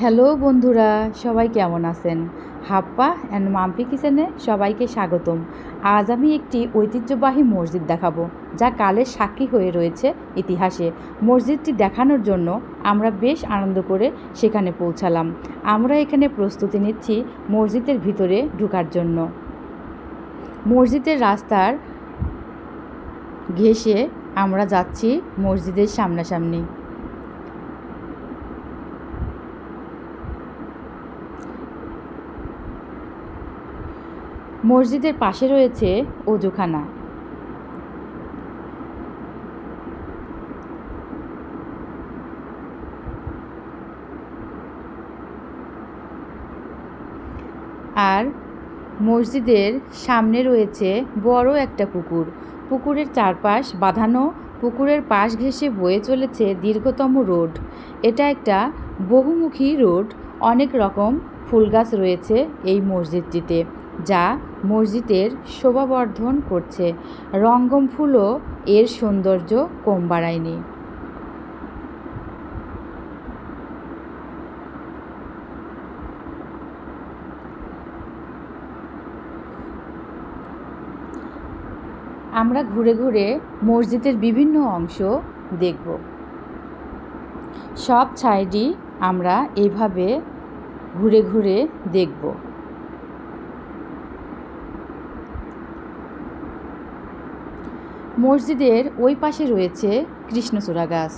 Hello বন্ধুরা, সবাই কেমন আছেন? হাপ্পা অ্যান্ড মাম্পি কিচেনে সবাইকে স্বাগতম। আজ আমি একটি ঐতিহ্যবাহী মসজিদ দেখাবো, যা কালের সাক্ষী হয়ে রয়েছে ইতিহাসে। মসজিদটি দেখানোর জন্য আমরা বেশ আনন্দ করে সেখানে পৌঁছালাম। আমরা এখানে প্রস্তুতি নিচ্ছি মসজিদের ভিতরে ঢুকার জন্য। মসজিদের রাস্তার ঘেঁষে আমরা যাচ্ছি মসজিদের সামনাসামনি। মসজিদের পাশে রয়েছে অজুখানা। আর মসজিদের সামনে রয়েছে বড় একটা পুকুর। পুকুরের চারপাশ বাঁধানো, পুকুরের পাশ ঘেঁষে বয়ে চলেছে দীর্ঘতম রোড। এটা একটা বহুমুখী রোড। অনেক রকম ফুল গাছ রয়েছে এই মসজিদটিতে, যা মসজিদের শোভাবর্ধন করছে। রঙ্গম ফুলও এর সৌন্দর্য কম বাড়ায়নি। আমরা ঘুরে ঘুরে মসজিদের বিভিন্ন অংশ দেখব। সব সাইডই আমরা এইভাবে ঘুরে ঘুরে দেখব। মসজিদের ওই পাশে রয়েছে কৃষ্ণচূড়া গাছ।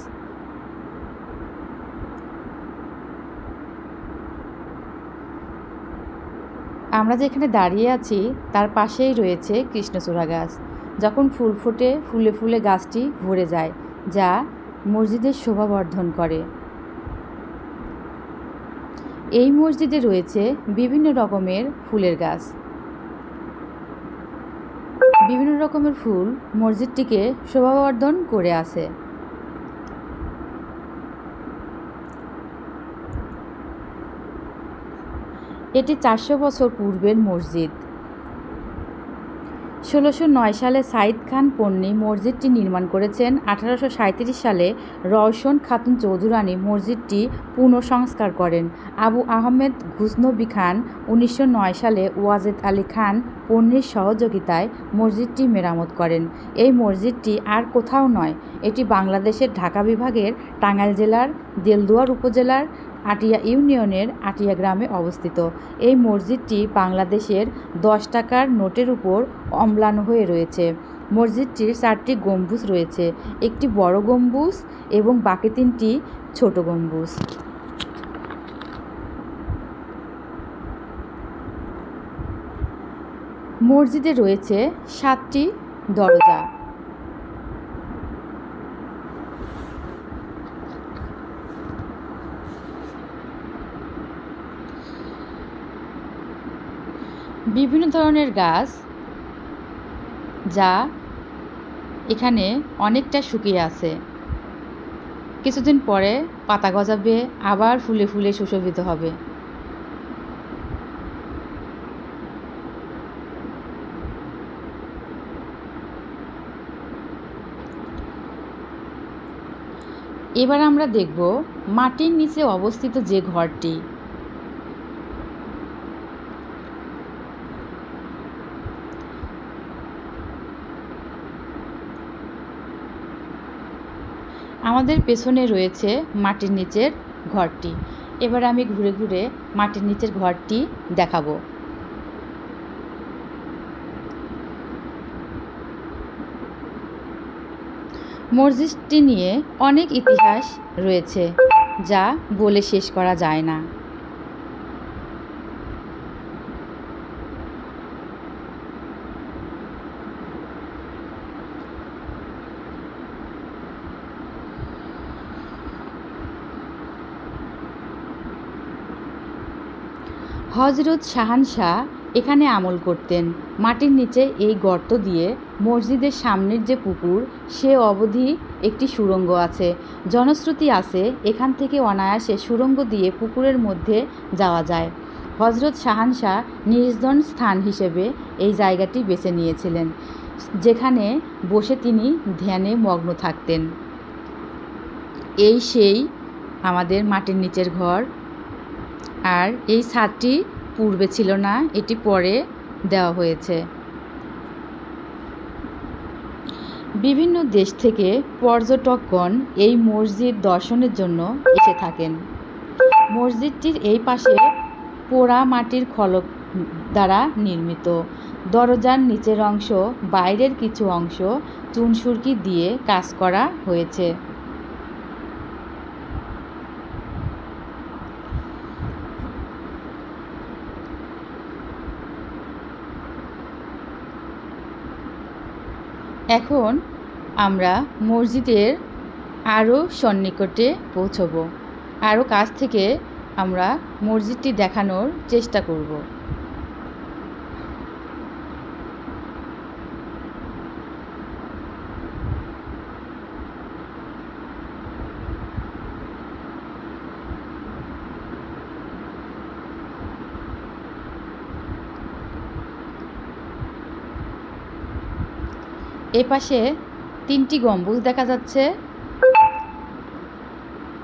আমরা যেখানে দাঁড়িয়ে আছি, তার পাশেই রয়েছে কৃষ্ণচূড়া গাছ। যখন ফুল ফোটে, ফুলে ফুলে গাছটি ভরে যায়, যা মসজিদের শোভাবর্ধন করে। এই মসজিদে রয়েছে বিভিন্ন রকমের ফুলের গাছ। বিভিন্ন রকমের ফুল মসজিদটিকে শোভাবর্ধন করে আছে। এটি চারশো বছর পূর্বের মসজিদ। ষোলোশো নয় সালে সাইদ খান পন্নী মসজিদটি নির্মাণ করেছেন। আঠারোশো সালে রওশন খাতুন চৌধুরানী মসজিদটি পুনঃসংস্কার করেন। আবু আহমেদ ঘুসনবী খান উনিশশো নয় সালে ওয়াজেদ আলী খান পন্নীর সহযোগিতায় মসজিদটি মেরামত করেন। এই মসজিদটি আর কোথাও নয়, এটি বাংলাদেশের ঢাকা বিভাগের টাঙ্গাইল জেলার দেলদুয়ার উপজেলার আটিয়া ইউনিয়নের আটিয়া গ্রামে অবস্থিত। এই মসজিদটি বাংলাদেশের দশ টাকার নোটের উপর অম্লান হয়ে রয়েছে। মসজিদটির চারটি গম্বুজ রয়েছে। একটি বড় গম্বুজ এবং বাকি তিনটি ছোট গম্বুজ। মসজিদে রয়েছে সাতটি দরজা। বিভিন্ন ধরনের গাছ যা এখানে অনেকটা শুকিয়ে আছে। কিছুদিন পরে পাতা গজাবে, আবার ফুলে ফুলে সুশোভিত হবে। এবার আমরা দেখব মাটির নিচে অবস্থিত যে ঘরটি। আমাদের পেছনে রয়েছে মাটির নিচের ঘরটি। এবার আমি ঘুরে ঘুরে মাটির নিচের ঘরটি দেখাবো। মসজিদটি নিয়ে অনেক ইতিহাস রয়েছে, যা বলে শেষ করা যায় না। হজরত শাহান শাহ এখানে আমল করতেন। মাটির নিচে এই গর্ত দিয়ে মসজিদের সামনের যে পুকুর, সে অবধি একটি সুড়ঙ্গ আছে। জনশ্রুতি আছে, এখান থেকে অনায়াসে সুড়ঙ্গ দিয়ে পুকুরের মধ্যে যাওয়া যায়। হজরত শাহান শাহ নির্জন স্থান হিসেবে এই জায়গাটি বেছে নিয়েছিলেন, যেখানে বসে তিনি ধ্যানে মগ্ন থাকতেন। এই সেই আমাদের মাটির নিচের ঘর। আর এই ছাদটি পূর্বে ছিল না, এটি পরে দেওয়া হয়েছে। বিভিন্ন দেশ থেকে পর্যটকগণ এই মসজিদ দর্শনের জন্য এসে থাকেন। মসজিদটির এই পাশে পোড়া মাটির খলক দ্বারা নির্মিত। দরজার নিচের অংশ বাইরের কিছু অংশ চুনসুরকি দিয়ে কাজ করা হয়েছে। এখন আমরা মসজিদের আরও সন্নিকটে পৌঁছব। আরও কাছ থেকে আমরা মসজিদটি দেখানোর চেষ্টা করব। এ পাশে তিনটি গম্বুজ দেখা যাচ্ছে।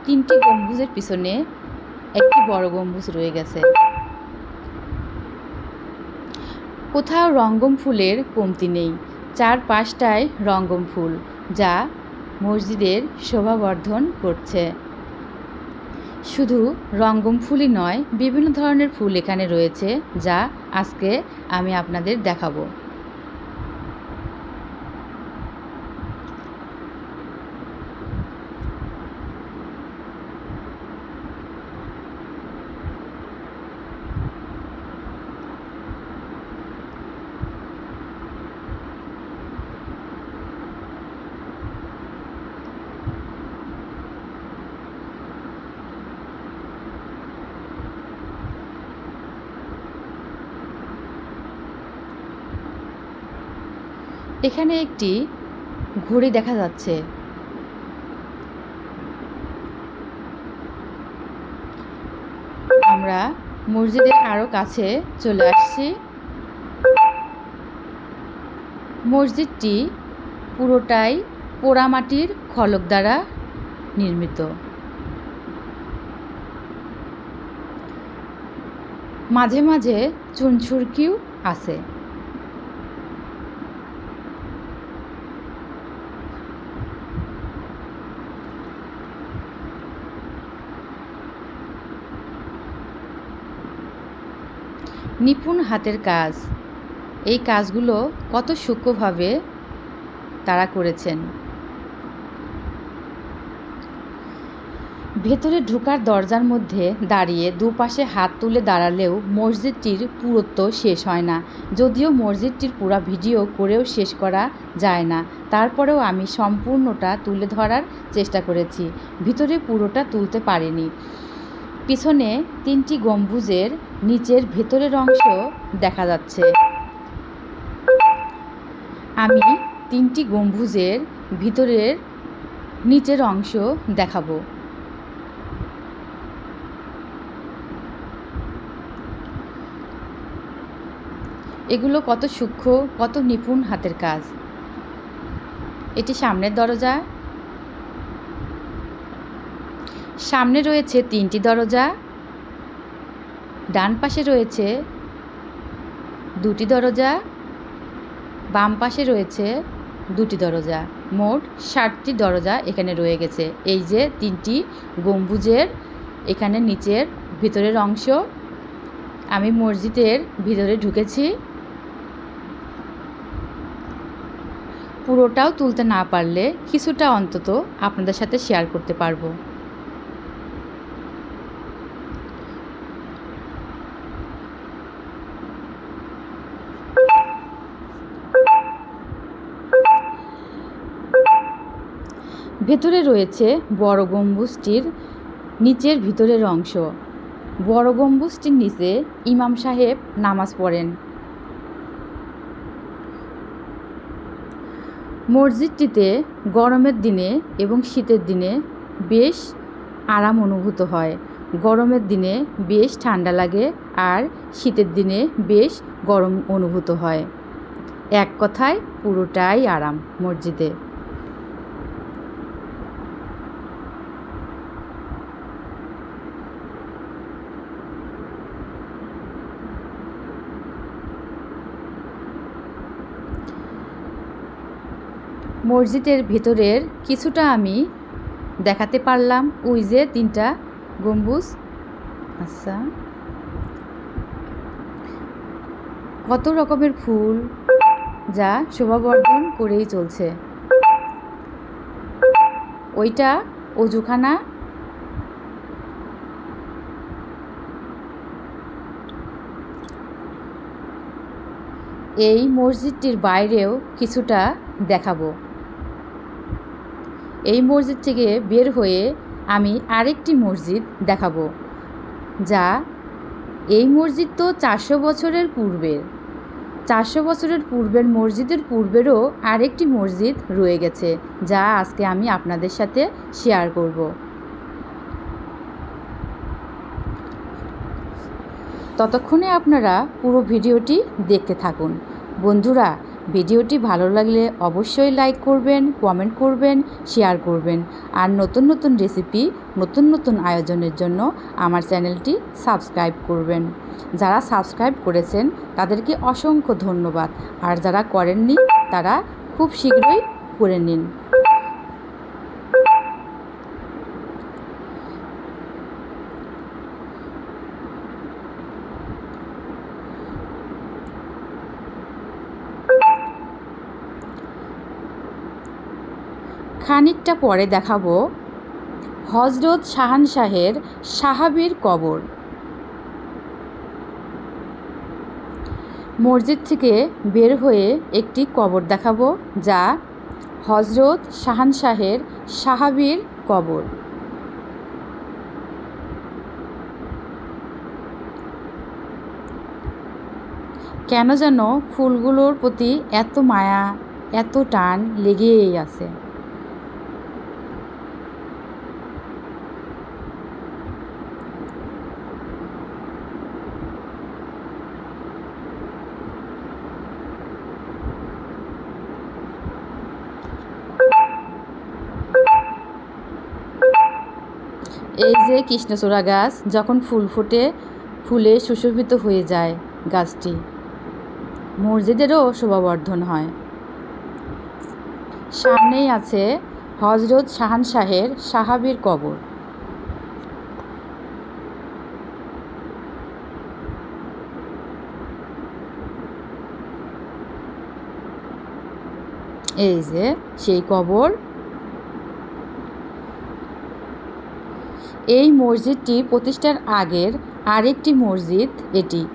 তিনটি গম্বুজের পিছনে একটি বড় গম্বুজ রয়ে গেছে। কোথাও রঙ্গম ফুলের কমতি নেই। চার পাঁচটায় রঙ্গম ফুল, যা মসজিদের শোভাবর্ধন করছে। শুধু রঙ্গম ফুলই নয়, বিভিন্ন ধরনের ফুল এখানে রয়েছে, যা আজকে আমি আপনাদের দেখাবো। এখানে একটি ঘড়ি দেখা যাচ্ছে। আমরা মসজিদের আরও কাছে চলে আসছি। মসজিদটি পুরোটাই পোড়ামাটির খলক দ্বারা নির্মিত। মাঝে মাঝে চুনছুরকিও আছে। নিপুণ হাতের কাজ। এই কাজগুলো কত সূক্ষ্মভাবে তারা করেছেন। ভেতরে ঢোকার দরজার মধ্যে দাঁড়িয়ে দুপাশে হাত তুলে দাঁড়ালেও মসজিদটির পুরত্ব শেষ হয় না। যদিও মসজিদটির পুরো ভিডিও করেও শেষ করা যায় না, তারপরেও আমি সম্পূর্ণটা তুলে ধরার চেষ্টা করেছি। ভিতরে পুরোটা তুলতে পারিনি। পিছনে তিনটি গম্বুজের নিচের ভেতরের অংশ দেখা যাচ্ছে। আমি তিনটি গম্বুজের ভিতরের নিচের অংশ দেখাবো। এগুলো কত সূক্ষ্ম, কত নিপুণ হাতের কাজ। এটি সামনের দরজা। সামনে রয়েছে তিনটি দরজা। ডান পাশে রয়েছে দুটি দরজা, বাম পাশে রয়েছে দুটি দরজা। মোট ষাটটি দরজা এখানে রয়ে গেছে। এই যে তিনটি গম্বুজের এখানে নিচের ভিতরের অংশ। আমি মসজিদের ভিতরে ঢুকেছি। পুরোটাও তুলতে না পারলে কিছুটা অন্তত আপনাদের সাথে শেয়ার করতে পারব। ভেতরে রয়েছে বড় গম্বুজটির নিচের ভিতরের অংশ। বড় গম্বুজটির নিচে ইমাম সাহেব নামাজ পড়েন। মসজিদটিতে গরমের দিনে এবং শীতের দিনে বেশ আরাম অনুভূত হয়। গরমের দিনে বেশ ঠান্ডা লাগে আর শীতের দিনে বেশ গরম অনুভূত হয়। এক কথায় পুরোটাই আরাম মসজিদে। মসজিদের ভেতরের কিছুটা আমি দেখাতে পারলাম। ওই যে তিনটা গম্বুজ। আচ্ছা। কত রকমের ফুল যা শোভাবর্ধন করেই চলছে। ওইটা অজুখানা। এই মসজিদটির বাইরেও কিছুটা দেখাবো। এই মসজিদ থেকে বের হয়ে আমি আরেকটি মসজিদ দেখাবো, যা এই মসজিদ তো চারশো বছরের পূর্বের। চারশো বছরের পূর্বের মসজিদের পূর্বেরও আরেকটি মসজিদ রয়ে গেছে, যা আজকে আমি আপনাদের সাথে শেয়ার করব। ততক্ষণে আপনারা পুরো ভিডিওটি দেখতে থাকুন। বন্ধুরা ভিডিওটি ভালো লাগলে অবশ্যই লাইক করবেন, কমেন্ট করবেন, শেয়ার করবেন। আর নতুন নতুন রেসিপি, নতুন নতুন আয়োজনের জন্য আমার চ্যানেলটি সাবস্ক্রাইব করবেন। যারা সাবস্ক্রাইব করেছেন, তাদেরকে অসংখ্য ধন্যবাদ। আর যারা করেননি, তারা খুব শীঘ্রই করে নিন। খানিকটা পরে দেখাবো হজরত শাহান শাহের সাহাবির কবর। মসজিদ থেকে বের হয়ে একটি কবর দেখাবো যা হজরত শাহান শাহের সাহাবির কবর। কেন যেন ফুলগুলোর প্রতি এত মায়া, এত টান লেগেই আছে। এই যে কৃষ্ণচূড়া গাছ, যখন ফুল ফোটে, ফুলে সুশোভিত হয়ে যায় গাছটি। মসজিদেরও শোভাবর্ধন হয়। সামনেই আছে হজরত শাহান শাহের সাহাবির কবর। এই যে সেই কবর। এই মসজিদটি প্রতিষ্ঠার আগের আরেকটি মসজিদ এটি।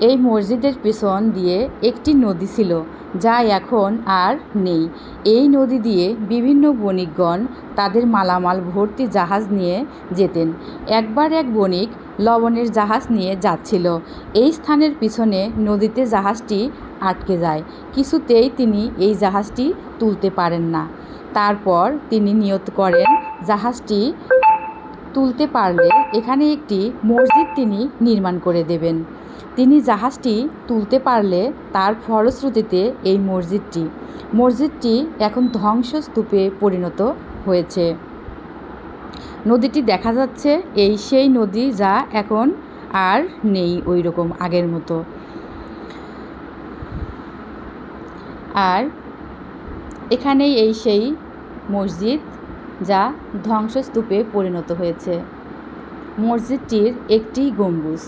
এই মসজিদের পেছন দিয়ে একটি নদী ছিল, যা এখন আর নেই। এই নদী দিয়ে বিভিন্ন বণিকগণ তাদের মালামাল, ভর্তি জাহাজ নিয়ে যেতেন। একবার এক বণিক লবণের জাহাজ নিয়ে যাচ্ছিল। এই স্থানের পিছনে নদীতে জাহাজটি আটকে যায়। কিছুতেই তিনি এই জাহাজটি তুলতে পারেন না। তারপর তিনি নিয়ত করেন জাহাজটি তুলতে পারলে এখানে একটি মসজিদ তিনি নির্মাণ করে দেবেন। তিনি জাহাজটি তুলতে পারলে তার ফলশ্রুতিতে এই মসজিদটি মসজিদটি এখন ধ্বংসস্তূপে পরিণত হয়েছে। নদীটি দেখা যাচ্ছে, এই সেই নদী যা এখন আর নেই ওই রকম আগের মতো। আর এখানেই এই সেই মসজিদ যা ধ্বংসস্তূপে পরিণত হয়েছে। মসজিদটির একটি গম্বুজ।